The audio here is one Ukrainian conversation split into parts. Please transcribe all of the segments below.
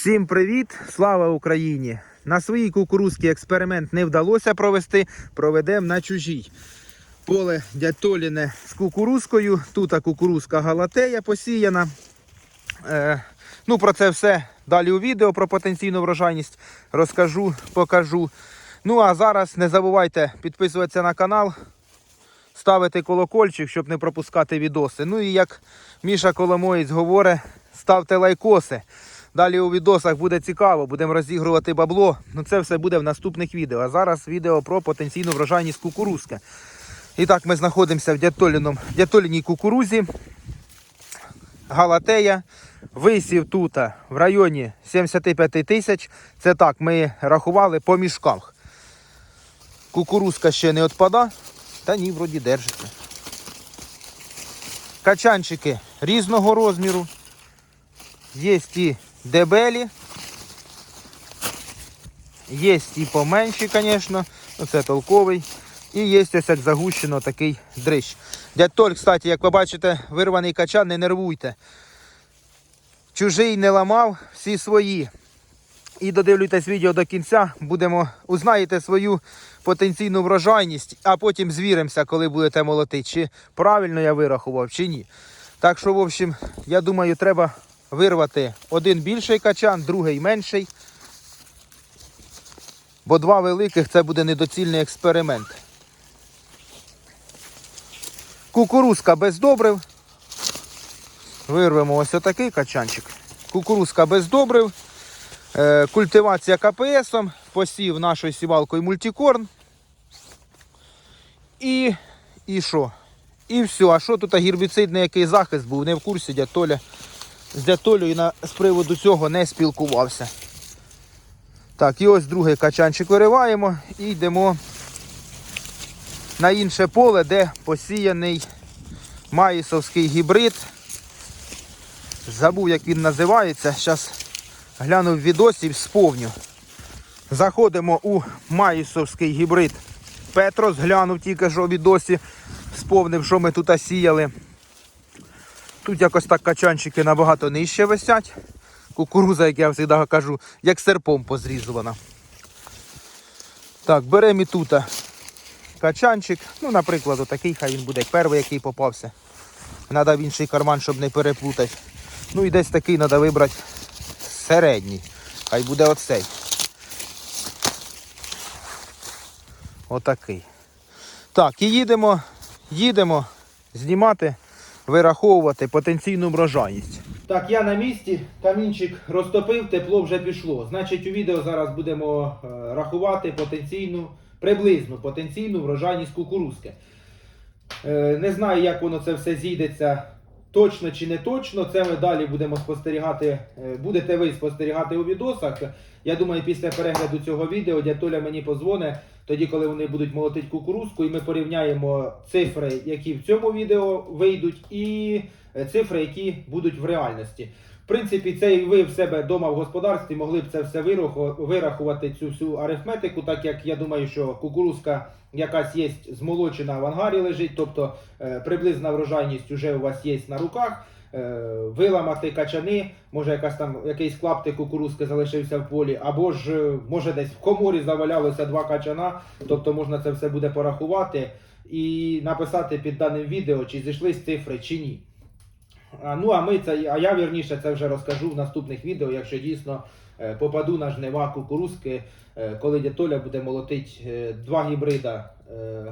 Всім привіт! Слава Україні! На своїй кукурузький експеримент не вдалося провести, проведемо на чужій. Поле дятоліне з кукурузкою. Тут кукурузка галатея посіяна. Е, ну, про це все далі у відео про потенційну врожайність розкажу, покажу. Ну а зараз не забувайте підписуватися на канал, ставити колокольчик, щоб не пропускати відоси. Ну і як Міша Коломоєць говорить, ставте лайкоси. Далі у відосах буде цікаво, будемо розігрувати бабло. Ну це все буде в наступних відео. А зараз відео про потенційну врожайність кукурузки. І так, ми знаходимося в дятоліній кукурузі. Галатея. Висів тут в районі 75 тисяч. Це так, ми рахували по мішках. Кукурузка ще не відпада. Та ні, вроді держиться. Качанчики різного розміру. Є ті дебелі. Є і поменші, звісно. Ну, це толковий. І є ось загущено такий дрищ. Дядь Толь, кстати, як ви бачите, вирваний качан, не нервуйте. Чужий не ламав, всі свої. І додивлюйтесь відео до кінця, будемо узнаєте свою потенційну врожайність, а потім звіримося, коли будете молоти, чи правильно я вирахував, чи ні. Так що, в общем, я думаю, треба вирвати один більший качан, другий менший. Бо два великих це буде недоцільний експеримент. Кукурузка без добрив. Вирвемо ось отакий качанчик. Кукурузка без добрив. Е, культивація КПСом, посів нашою сівалкою мультикорн. І. І що? І все. А що тут гербіцидний який захист був? Не в курсі дятоля. З дятолю і на, з приводу цього не спілкувався. Так, і ось другий качанчик вириваємо і йдемо на інше поле, де посіяний маїсовський гібрид. Забув, як він називається. Зараз гляну в відосі і сповню. Заходимо у маїсовський гібрид Петрос. Глянув тільки що відосі, сповнив, що ми тут сіяли. Тут якось так качанчики набагато нижче висять. Кукуруза, як я завжди кажу, як серпом позрізувана. Так, беремо і тут качанчик. Ну, наприклад, отакий, хай він буде перший, який попався. Треба в інший карман, щоб не переплутати. Ну і десь такий треба вибрати середній. Хай буде оцей. Отакий. Так, і їдемо, їдемо знімати, вираховувати потенційну врожайність. Так, я на місці, камінчик розтопив, тепло вже пішло. Значить, у відео зараз будемо е, рахувати потенційну, приблизну потенційну врожайність кукурузки. Е, не знаю, як воно це все зійдеться точно чи не точно. Це ми далі будемо спостерігати. е, Будете ви спостерігати у відосах. Я думаю, після перегляду цього відео дядь мені позвоне, тоді, коли вони будуть молотити кукурузку, і ми порівняємо цифри, які в цьому відео вийдуть, і е, цифри, які будуть в реальності. В принципі, це і ви в себе вдома в господарстві могли б це все вирахувати, цю всю арифметику, так як я думаю, що кукурузка якась є змолочена в ангарі лежить, тобто е, приблизна врожайність вже у вас є на руках. Е, виламати качани, може якась там якийсь клаптик кукурузки залишився в полі, або ж е, може десь в коморі завалялося два качана, тобто можна це все буде порахувати і написати під даним відео, чи зійшлись цифри, чи ні. А, ну а ми це, а я вірніше це вже розкажу в наступних відео, якщо дійсно е, попаду на жнива кукурузки, коли дятоля буде молотить е, два гібрида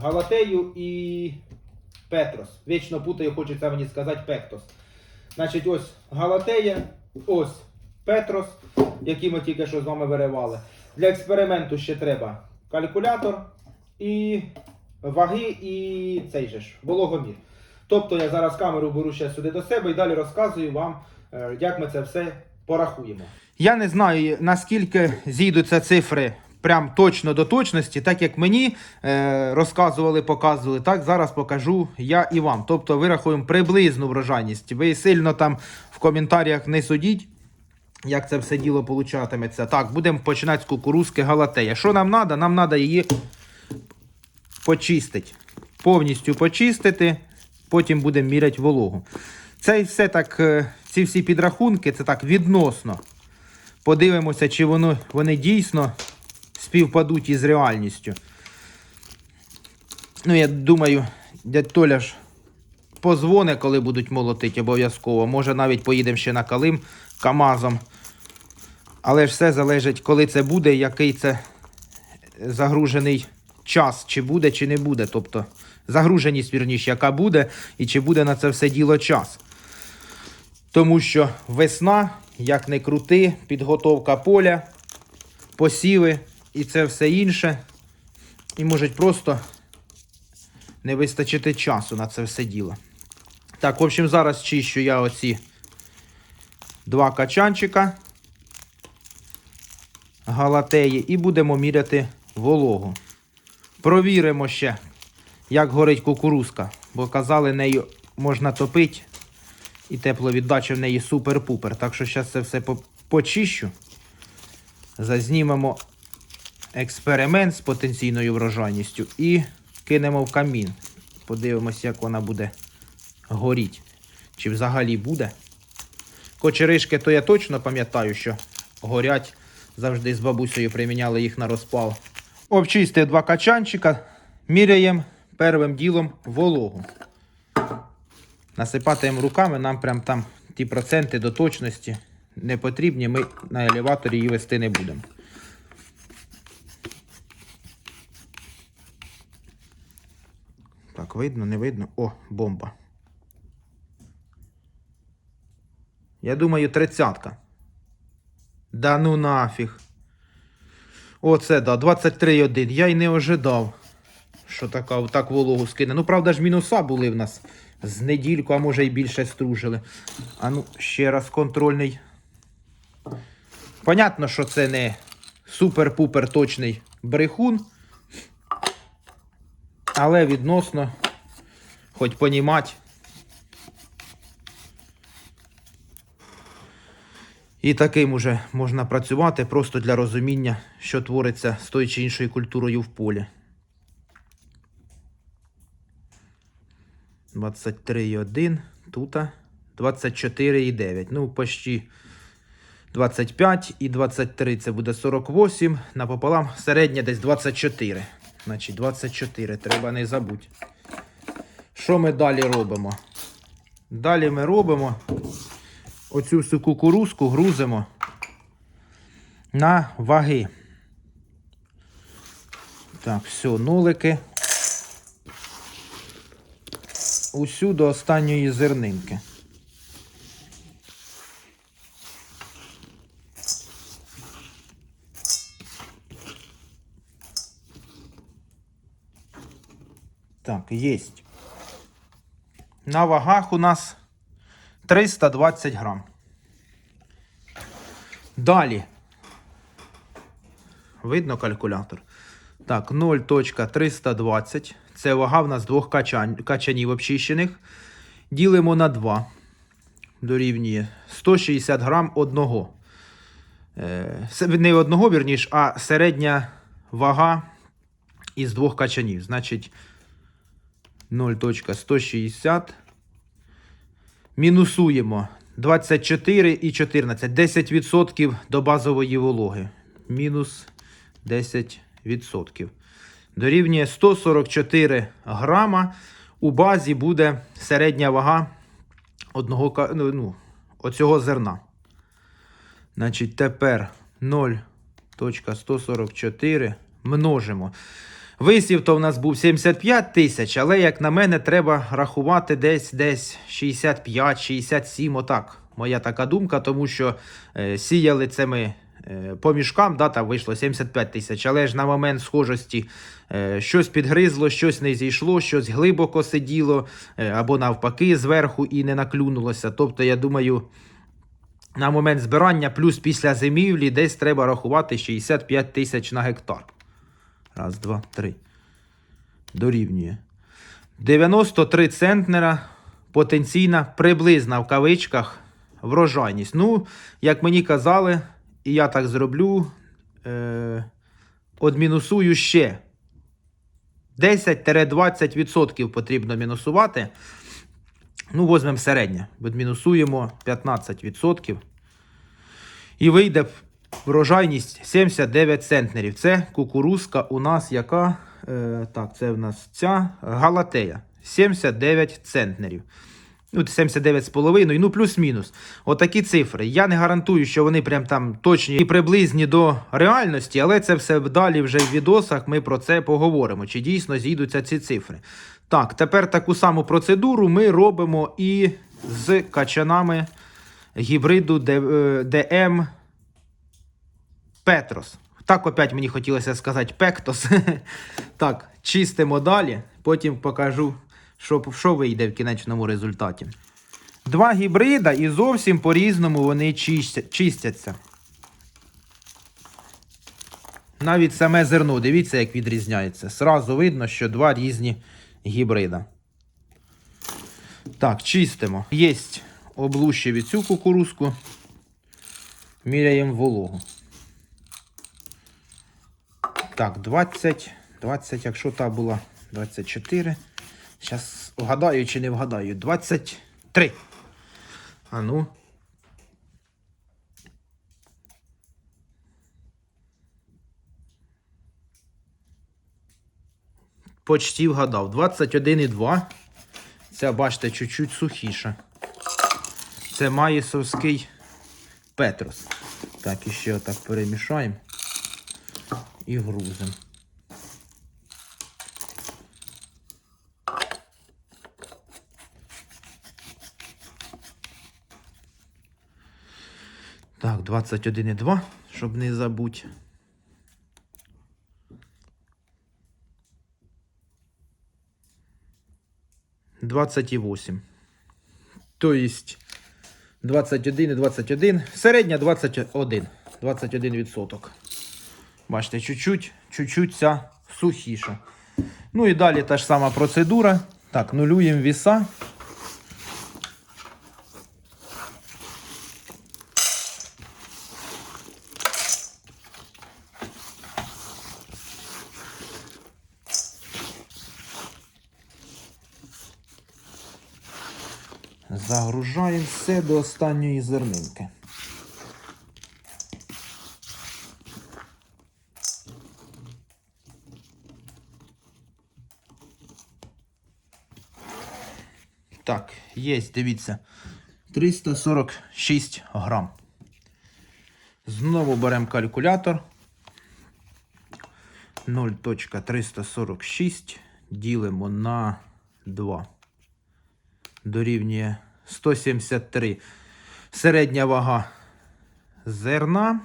Галатею і Петрос. Вічно путаю, хочеться мені сказати Пектос. Значить, ось Галатея, ось Петрос, який ми тільки що з вами виривали. Для експерименту ще треба калькулятор і ваги, і цей же ж вологомір. Тобто я зараз камеру беру ще сюди до себе і далі розказую вам, е, як ми це все порахуємо. Я не знаю, наскільки зійдуться цифри прям точно до точності, так як мені е, розказували, показували, так зараз покажу я і вам. Тобто вирахуємо приблизну врожайність. Ви сильно там в коментарях не судіть. Як це все діло получатиметься. Так, будемо починати з кукурузки галатея. Що нам треба? Нам треба її почистити. Повністю почистити, потім будемо міряти вологу. Це все так, е, ці всі підрахунки, це так відносно Подивимося, чи воно, вони дійсно співпадуть із реальністю. Ну, я думаю, дядь Толя ж позвоне, коли будуть молотити обов'язково. Може навіть поїдемо ще на Калим КАМАЗом. Але ж все залежить, коли це буде, який це загружений час, чи буде, чи не буде. Тобто загруженість, вірніше, яка буде, і чи буде на це все діло час. Тому що весна, як не крути, підготовка поля, посіви і це все інше. І можуть просто не вистачити часу на це все діло. Так, в общем, зараз чищу я оці два качанчика галатеї і будемо міряти вологу. Провіримо ще, як горить кукурузка, бо казали, нею можна топити, і тепловіддача в неї супер-пупер. Так що зараз це все почищу. Зазнімемо експеримент з потенційною врожайністю і кинемо в камін. Подивимось, як вона буде горіти. Чи взагалі буде. Кочеришки, то я точно пам'ятаю, що горять. Завжди з бабусею приміняли їх на розпал. Обчистив два качанчика, міряємо первим ділом вологу. Насипатимемо руками, нам прям там ті проценти до точності не потрібні. Ми на елеваторі її вести не будемо. Так, видно, не видно. О, бомба. Я думаю, тридцятка. Да ну нафіг. Оце, да, 23,1. Я й не ожидав, що така, так вологу скине. Ну, правда ж, мінуса були в нас з недільку, а може й більше стружили. А ну, ще раз контрольний. Понятно, що це не супер-пупер точний брехун. Але відносно, хоч понімати. І таким уже можна працювати просто для розуміння, що твориться з тою чи іншою культурою в полі. 23,1, тут 24,9. Ну, почти 25 і 23 це буде 48. Напополам середнє десь 24. Значить, 24, треба не забути. Що ми далі робимо? Далі ми робимо оцю всю кукурузку грузимо на ваги. Так, все, нулики. Усю до останньої зернинки. Так, єсть. На вагах у нас 320 грам. Далі. Видно калькулятор? Так, 0.320. Це вага в нас двох качань, качанів обчищених. Ділимо на 2. Дорівнює 160 грам одного. Е, не одного, вірніш, а середня вага із двох качанів. Значить, 0.160. Мінусуємо 24 і 14. 10% до базової вологи. Мінус 10%. Дорівнює 144 грама. У базі буде середня вага одного ну, ну, оцього зерна. Значить, тепер 0.144 множимо. Висів то в нас був 75 тисяч, але, як на мене, треба рахувати десь десь 65-67, отак. Моя така думка, тому що е, сіяли це ми е, по мішкам, да, там вийшло 75 тисяч, але ж на момент схожості е, щось підгризло, щось не зійшло, щось глибоко сиділо, е, або навпаки зверху і не наклюнулося. Тобто, я думаю, на момент збирання, плюс після зимівлі, десь треба рахувати 65 тисяч на гектар. Раз, два, три. Дорівнює. 93 центнера потенційна приблизна в кавичках врожайність. Ну, як мені казали, і я так зроблю, е, одмінусую ще 10-20% потрібно мінусувати. Ну, візьмемо середнє. Відмінусуємо 15%. І вийде врожайність 79 центнерів. Це кукурузка у нас яка? Е, так, це в нас ця галатея. 79 центнерів. Ну, 79,5, ну плюс-мінус. Отакі цифри. Я не гарантую, що вони прям там точні і приблизні до реальності, але це все далі вже в відосах ми про це поговоримо, чи дійсно зійдуться ці цифри. Так, тепер таку саму процедуру ми робимо і з качанами гібриду ДМ Петрос. Так опять мені хотілося сказати Пектос. так, чистимо далі, потім покажу, що, що вийде в кінечному результаті. Два гібрида і зовсім по-різному вони чистя- чистяться. Навіть саме зерно, дивіться, як відрізняється. Сразу видно, що два різні гібрида. Так, чистимо. Єсть облущив і цю кукурузку. Міряємо вологу. Так, 20, 20, якщо та була 24. Зараз вгадаю чи не вгадаю. 23. А ну. Почти вгадав. 21,2. Ця, бачите, чуть-чуть сухіша. Це маїсовський Петрос. Так, і ще отак перемішаємо і грузимо. Так, 21,2, щоб не забути. Двадцять і восемь. То есть 21 і 21. Середня 21. 21 відсоток. Бачите, чуть-чуть, чуть-чуть. Ну і далі та ж сама процедура. Так, нулюємо віса. Загружаємо все до останньої зернинки. Так, є, дивіться. 346 грам. Знову беремо калькулятор. 0.346 ділимо на 2. Дорівнює 173. Середня вага зерна.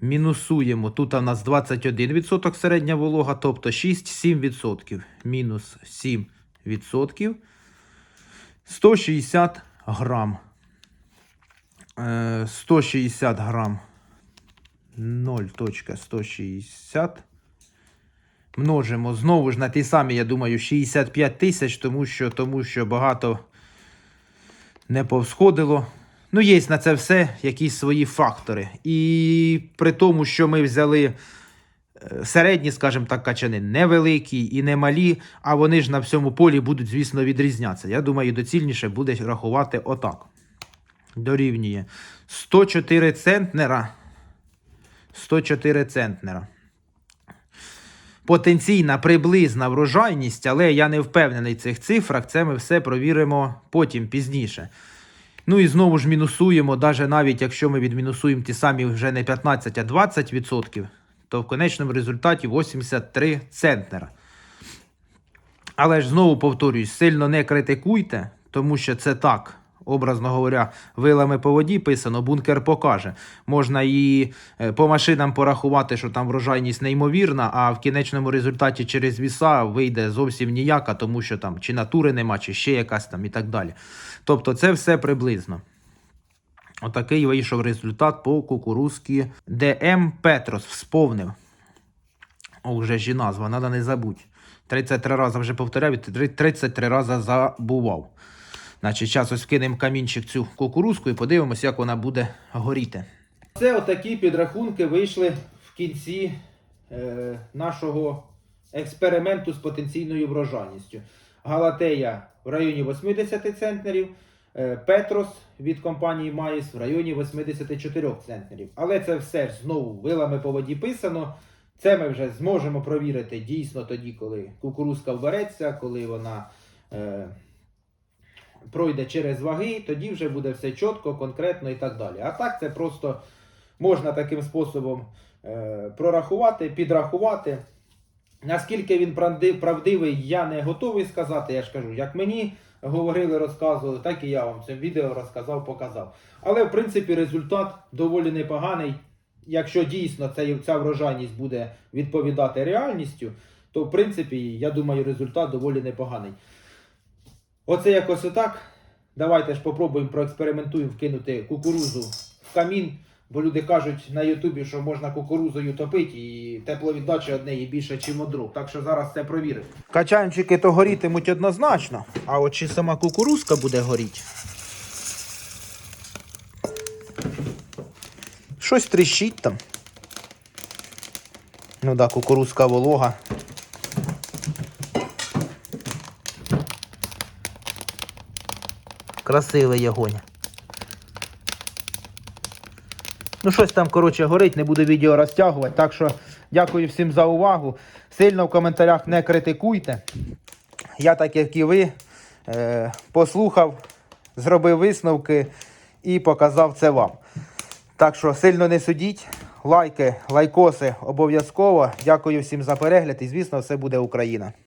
Мінусуємо. Тут у нас 21% середня волога, тобто 6-7%. Мінус 7%. 160 грам. Е, 160 грам. 0.160. Множимо знову ж на ті самі, я думаю, 65 тисяч, тому що, тому що багато не повсходило. Ну, є на це все якісь свої фактори. І при тому, що ми взяли е, середні, скажімо так, качани, невеликі і не малі, а вони ж на всьому полі будуть, звісно, відрізнятися. Я думаю, доцільніше буде рахувати отак. Дорівнює 104 центнера. 104 центнера. Потенційна приблизна врожайність, але я не впевнений в цих цифрах. Це ми все провіримо потім пізніше. Ну і знову ж мінусуємо, навіть навіть якщо ми відмінусуємо ті самі вже не 15, а 20%, то в конечному результаті 83 центнера. Але ж знову повторюсь, сильно не критикуйте, тому що це так. Образно говоря, вилами по воді писано, бункер покаже. Можна і е, по машинам порахувати, що там врожайність неймовірна, а в кінечному результаті через віса вийде зовсім ніяка, тому що там чи натури нема, чи ще якась там і так далі. Тобто це все приблизно. Отакий вийшов результат по кукурузці ДМ Петрос. Всповнив. О, вже ж і назва, треба не забудь. 33 рази вже повторяв, і 33 рази забував. Значить, зараз ось кинемо камінчик цю кукурузку і подивимося, як вона буде горіти. Це отакі підрахунки вийшли в кінці е, нашого експерименту з потенційною врожайністю. Галатея в районі 80 центнерів, Петрос від компанії Маїс в районі 84 центнерів. Але це все знову вилами по воді писано. Це ми вже зможемо провірити дійсно тоді, коли кукурузка вбереться, коли вона е, пройде через ваги, тоді вже буде все чітко, конкретно і так далі. А так це просто можна таким способом е, прорахувати, підрахувати. Наскільки він правдивий, я не готовий сказати. Я ж кажу, як мені говорили, розказували, так і я вам цьому відео розказав, показав. Але в принципі результат доволі непоганий. Якщо дійсно ця врожайність буде відповідати реальністю, то в принципі, я думаю, результат доволі непоганий. Оце якось отак. Давайте ж попробуємо проекспериментуємо вкинути кукурузу в камін. Бо люди кажуть на Ютубі, що можна кукурузою топити і тепловіддача од неї більше, ніж од дров. Так що зараз це провіримо. Качанчики то горітимуть однозначно, а от чи сама кукурузка буде горіти? Щось тріщить там. Ну да, кукурузка волога. Красивий ягонь. Ну, щось там, коротше, горить, не буду відео розтягувати. Так що дякую всім за увагу. Сильно в коментарях не критикуйте. Я, так як і ви, е, послухав, зробив висновки і показав це вам. Так що сильно не судіть. Лайки, лайкоси обов'язково. Дякую всім за перегляд і, звісно, все буде Україна.